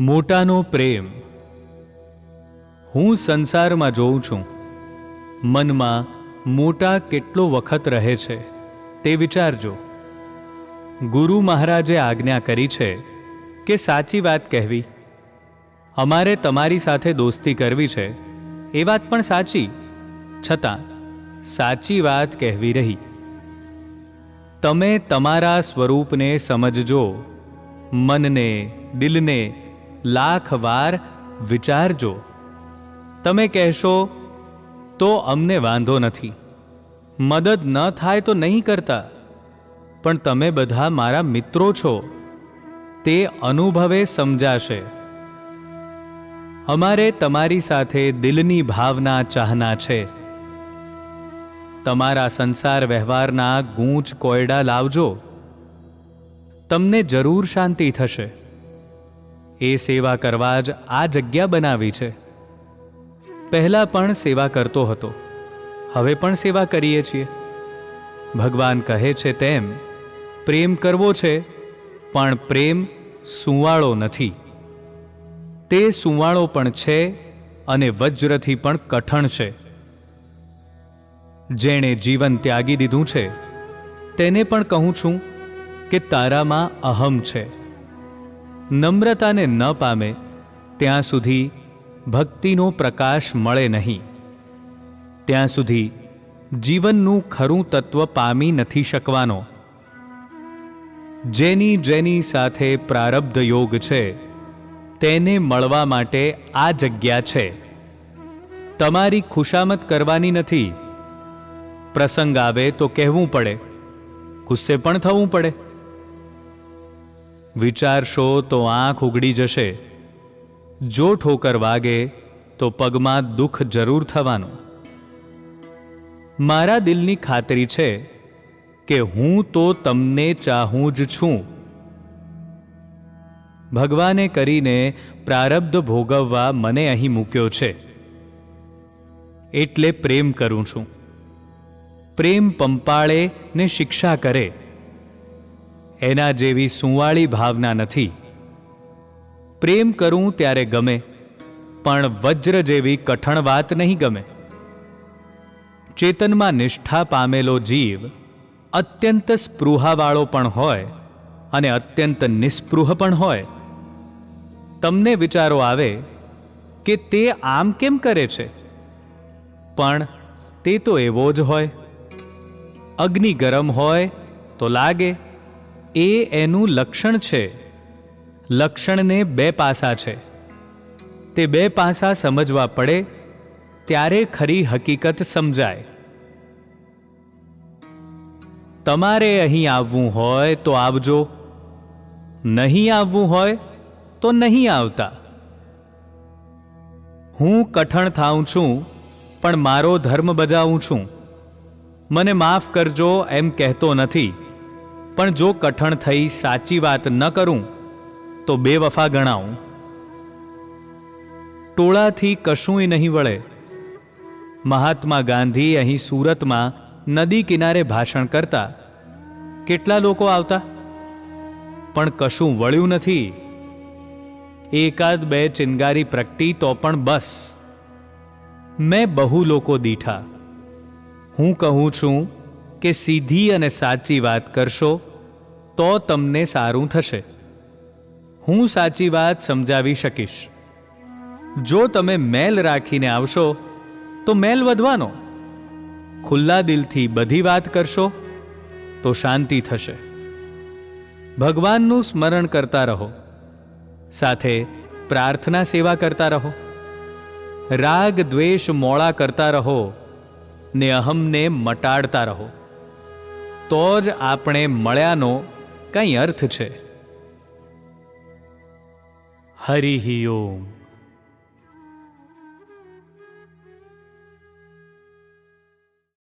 મોટાનો પ્રેમ. હું સંસારમાં જોઉં છું. મનમાં મોટા કેટલો વખત રહે છે તે વિચારજો. ગુરુ મહારાજે આજ્ઞા કરી છે કે સાચી વાત કહેવી. અમારે તમારી સાથે દોસ્તી કરવી છે. એ વાત પણ સાચી. છતાં, સાચી વાત કહેવી રહી. તમે તમારા સ્વરૂપને સમજજો. મનને, દિલને લાખ વાર વિચારજો. તમે કહેશો, તો અમને વાંધો નથી. મદદ ન થાય તો નહીં કરતા. પણ તમે બધા મારા મિત્રો છો. તે અનુભવે સમજાશે. અમારે તમારી સાથે દિલની ભાવના ચાહના છે. તમારા સંસાર વ્યવહારના ગૂંચ કોયડા લાવજો. તમને જરૂર શાંતિ થશે. એ સેવા કરવા જ આ જગ્યા બનાવી છે. પહેલાં પણ સેવા કરતો હતો. હવે પણ સેવા કરીએ છીએ. ભગવાન કહે છે તેમ, પ્રેમ કરવો છે, પણ પ્રેમ સુંવાળો નથી. તે સુંવાળો પણ છે અને વજ્રથી પણ કઠણ છે. જેણે જીવન ત્યાગી દીધું છે, તેને પણ કહું છું કે તારામાં અહમ છે. નમ્રતાને ન પામે, ત્યાં સુધી ભક્તિનો પ્રકાશ મળે નહીં. ત્યાં સુધી જીવનનું ખરું તત્વ પામી નથી શકવાનો. જેની જેની સાથે પ્રારબ્ધ યોગ છે, તેને મળવા માટે આ જગ્યા છે. તમારી ખુશામત કરવાની નથી. પ્રસંગ આવે તો કહેવું પડે. ગુસ્સે પણ થવું પડે. વિચારશો તો આંખ ઉગડી જશે. જો ઠોકર વાગે, તો પગમાં દુઃખ જરૂર થવાનું. મારા દિલની ખાતરી છે કે હું તો તમને ચાહું જ છું. ભગવાને કરીને પ્રારબ્ધ ભોગવવા મને અહીં મૂક્યો છે. એટલે પ્રેમ કરું છું. પ્રેમ પંપાળે ને શિક્ષા કરે. એના જેવી સુંવાળી ભાવના નથી. પ્રેમ કરું ત્યારે ગમે, પણ વજ્ર જેવી કઠણ વાત નહીં ગમે. ચેતનમાં નિષ્ઠા પામેલો જીવ અત્યંત સ્પૃહાવાળો પણ હોય અને અત્યંત નિસ્પૃહ પણ હોય. તમને વિચારો આવે કે તે આમ કેમ કરે છે? પણ તે તો એવો જ હોય. અગ્નિ ગરમ હોય તો લાગે એ એનું લક્ષણ છે. લક્ષણને બે પાસા છે. તે બે પાસા સમજવા પડે, ત્યારે ખરી હકીકત સમજાય. તમારે અહીં આવવું હોય તો આવજો. નહીં આવવું હોય તો નહીં આવતા. હું કઠણ થાઉં છું, પણ મારો ધર્મ બજાવું છું. મને માફ કરજો એમ કહેતો નથી. પણ જો કઠણ થઈ સાચી વાત ન કરું, તો બેવફા ગણાવું. ટોળાથી કશુંય નહીં વળે. મહાત્મા ગાંધી અહીં સુરતમાં નદી કિનારે ભાષણ કરતા, કેટલા લોકો આવતા? પણ કશું વળ્યું નથી. એકાદ બે ચિનગારી પ્રગટી તો પણ બસ. મેં બહુ લોકો દીઠા. હું કહું છું કે સીધી અને સાચી વાત કરશો તો તમને સારું થશે. હું સાચી વાત સમજાવી શકીશ. જો તમે મેલ રાખીને આવશો, તો મેલ વધવાનો. ખુલ્લા દિલથી બધી વાત કરશો, તો શાંતિ થશે. ભગવાનનું સ્મરણ કરતા રહો. સાથે પ્રાર્થના સેવા કરતા રહો. રાગ, દ્વેષ મોળા કરતા રહો ને અહમને મટાડતા રહો. તો જ આપણે મળ્યાનો કંઈ અર્થ છે? હરિ ઓમ.